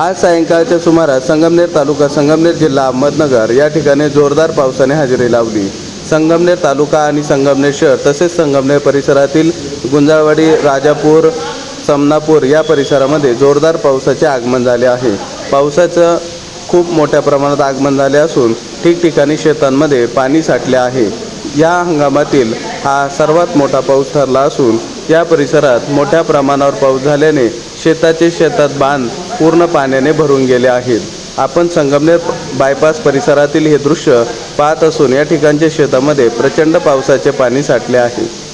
आज सायंकाळच्या सुमारास संगमनेर तालुका संगमनेर जिल्हा अहमदनगर या ठिकाणी जोरदार पावसाने हजेरी लावली. संगमनेर तालुका आणि संगमनेर शहर तसेच संगमनेर परिसरातील गुंजाळवाडी राजापूर समनापूर या परिसरामध्ये जोरदार पावसाचे आगमन झाले आहे. पावसाचं खूप मोठ्या प्रमाणात आगमन झाले असून ठिकठिकाणी शेतांमध्ये पाणी साठले आहे. या हंगामातील हा सर्वात मोठा पाऊस ठरला असून या परिसरात मोठ्या प्रमाणावर पाऊस झाल्याने शेताचे शेतात बांध पूर्ण पाण्याने भरून गेले आहेत. आपण संगमनेर बायपास परिसरातील हे दृश्य पाहत असून या ठिकाणच्या शेतामध्ये प्रचंड पावसाचे पाणी साठले आहे.